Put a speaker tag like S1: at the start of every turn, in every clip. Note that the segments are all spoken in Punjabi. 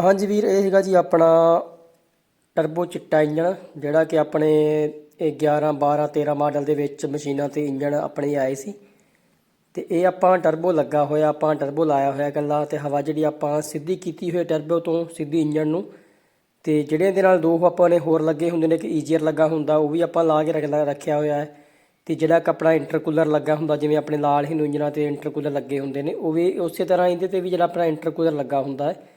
S1: ਹਾਂਜੀ ਵੀਰ, ਇਹ ਹੈਗਾ ਜੀ ਆਪਣਾ ਟਰਬੋ ਚਿੱਟਾ ਇੰਜਣ, ਜਿਹੜਾ ਕਿ ਆਪਣੇ ਇਹ 11 12 13 ਮਾਡਲ ਦੇ ਵਿੱਚ ਮਸ਼ੀਨਾਂ ਤੇ ਇੰਜਣ ਆਪਣੇ ਆਏ ਸੀ। ਤੇ ਇਹ ਆਪਾਂ ਟਰਬੋ ਲੱਗਾ ਹੋਇਆ, ਆਪਾਂ ਟਰਬੋ ਲਾਇਆ ਹੋਇਆ ਗੱਲਾਂ ਤੇ ਹਵਾ ਜਿਹੜੀ ਆਪਾਂ ਸਿੱਧੀ ਕੀਤੀ ਹੋਈ ਟਰਬੋ ਤੋਂ ਸਿੱਧੀ ਇੰਜਣ ਨੂੰ। ਤੇ ਜਿਹੜੇ ਦੇ ਨਾਲ ਦੋ ਆਪਾਂ ਨੇ ਹੋਰ ਲੱਗੇ ਹੁੰਦੇ ਨੇ ਕਿ ਈਜੀਅਰ ਲੱਗਾ ਹੁੰਦਾ, ਉਹ ਵੀ ਆਪਾਂ ਲਾ ਕੇ ਰੱਖ ਰੱਖਿਆ ਹੋਇਆ ਹੈ। ਤੇ ਜਿਹੜਾ ਕਪੜਾ ਇੰਟਰਕੂਲਰ ਲੱਗਾ ਹੁੰਦਾ, ਜਿਵੇਂ ਆਪਣੇ ਲਾਲ ਹਿੰਦੂ ਇੰਜਣਾਂ ਤੇ ਇੰਟਰਕੂਲਰ ਲੱਗੇ ਹੁੰਦੇ ਨੇ, ਉਹ ਵੀ ਉਸੇ ਤਰ੍ਹਾਂ ਇਹਦੇ ਤੇ ਵੀ ਜਿਹੜਾ ਆਪਣਾ ਇੰਟਰਕੂਲਰ ਲੱਗਾ ਹੁੰਦਾ ਹੈ।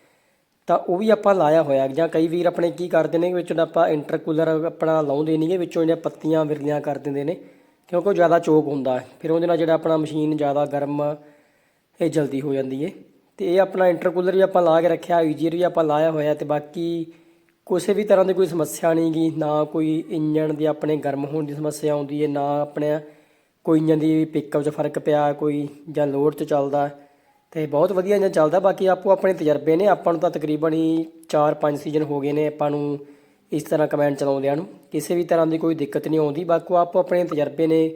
S1: ਤਾਂ ਉਹ ਵੀ ਆਪਾਂ ਲਾਇਆ ਹੋਇਆ ਜਾਂ ਕਈ ਵੀਰ ਆਪਣੇ ਕੀ ਕਰਦੇ ਨੇ, ਵਿੱਚ ਆਪਾਂ ਇੰਟਰਕੂਲਰ ਆਪਣਾ ਲਾਉਂਦੇ ਨਹੀਂਗੇ ਵਿੱਚੋਂ ਜਿਹੜੀਆਂ ਪੱਤੀਆਂ ਵਿਰਲੀਆਂ ਕਰ ਦਿੰਦੇ ਨੇ, ਕਿਉਂਕਿ ਉਹ ਜ਼ਿਆਦਾ ਚੋਕ ਹੁੰਦਾ ਫਿਰ ਉਹਦੇ ਨਾਲ ਜਿਹੜਾ ਆਪਣਾ ਮਸ਼ੀਨ ਜ਼ਿਆਦਾ ਗਰਮ, ਇਹ ਜਲਦੀ ਹੋ ਜਾਂਦੀ ਹੈ ਤੇ ਇਹ ਆਪਣਾ ਇੰਟਰਕੂਲਰ ਵੀ ਆਪਾਂ ਲਾ ਕੇ ਰੱਖਿਆ ਈਜੀਅਰ ਵੀ ਆਪਾਂ ਲਾਇਆ ਹੋਇਆ ਤੇ ਬਾਕੀ ਕਿਸੇ ਵੀ ਤਰ੍ਹਾਂ ਦੀ ਕੋਈ ਸਮੱਸਿਆ ਨਹੀਂ ਗੀ, ਨਾ ਕੋਈ ਇੰਜਣ ਦੀ ਆਪਣੇ ਗਰਮ ਹੋਣ ਦੀ ਸਮੱਸਿਆ ਆਉਂਦੀ ਹੈ ਨਾ ਆਪਣੇ ਕੋਈ ਇੰਜਣ ਦੀ ਪਿਕਅਪ 'ਚ ਫ਼ਰਕ ਪਿਆ, ਕੋਈ ਜਾਂ ਲੋਡ 'ਚ ਚੱਲਦਾ। ਤੇ ਬਹੁਤ ਵਧੀਆ ਇੰਜਨ ਚੱਲਦਾ, ਬਾਕੀ ਆਪੋ ਆਪਣੇ ਤਜਰਬੇ ਨੇ। ਆਪਾਂ ਨੂੰ ਤਾਂ ਤਕਰੀਬਨ ਹੀ 4-5 ਸੀਜ਼ਨ ਹੋ ਗਏ ਨੇ ਆਪਾਂ ਨੂੰ ਇਸ ਤਰ੍ਹਾਂ ਕਮੈਂਟ ਚਲਾਉਂਦਿਆਂ ਨੂੰ। ਕਿਸੇ ਵੀ ਤਰ੍ਹਾਂ ਦੀ ਕੋਈ ਦਿੱਕਤ ਨਹੀਂ ਆਉਂਦੀ, ਬਾਕੀ ਆਪੋ ਆਪਣੇ ਤਜਰਬੇ ਨੇ।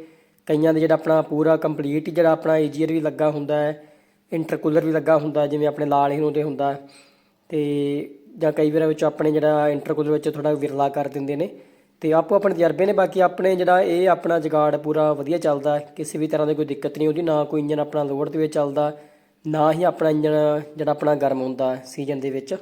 S1: ਕਈਆਂ ਦੇ ਜਿਹੜਾ ਆਪਣਾ ਪੂਰਾ ਕੰਪਲੀਟ ਜਿਹੜਾ ਆਪਣਾ ਏਜੀਅਰ ਵੀ ਲੱਗਾ ਹੁੰਦਾ ਹੈ ਇੰਟਰਕੂਲਰ ਵੀ ਲੱਗਾ ਹੁੰਦਾ ਜਿਵੇਂ ਆਪਣੇ ਲਾਲ ਹੀਰੋ ਦੇ ਹੁੰਦਾ ਹੈ। ਤੇ ਜਾਂ ਕਈ ਵਾਰ ਵਿੱਚ ਆਪਣੇ ਜਿਹੜਾ ਇੰਟਰਕੂਲਰ ਵਿੱਚ ਥੋੜਾ ਵਿਰਲਾ ਕਰ ਦਿੰਦੇ ਨੇ। ਤੇ ਆਪੋ ਆਪਣੇ ਤਜਰਬੇ ਨੇ, ਬਾਕੀ ਆਪਣੇ ਜਿਹੜਾ ਇਹ ਆਪਣਾ ਜਗਾੜ ਪੂਰਾ ਵਧੀਆ ਚੱਲਦਾ ਕਿਸੇ ਵੀ ਤਰ੍ਹਾਂ ਦੀ ਕੋਈ ਦਿੱਕਤ ਨਹੀਂ ਆਉਂਦੀ, ਨਾ ਕੋਈ ਇੰਜਨ ਆਪਣਾ ਲੋਡ ਦੇ ਵਿੱਚ ਚੱਲਦਾ। ਨਾ ਹੀ ਆਪਣਾ ਇੰਜਣ ਜਿਹੜਾ ਆਪਣਾ ਗਰਮ ਹੁੰਦਾ ਸੀਜ਼ਨ ਦੇ ਵਿੱਚ।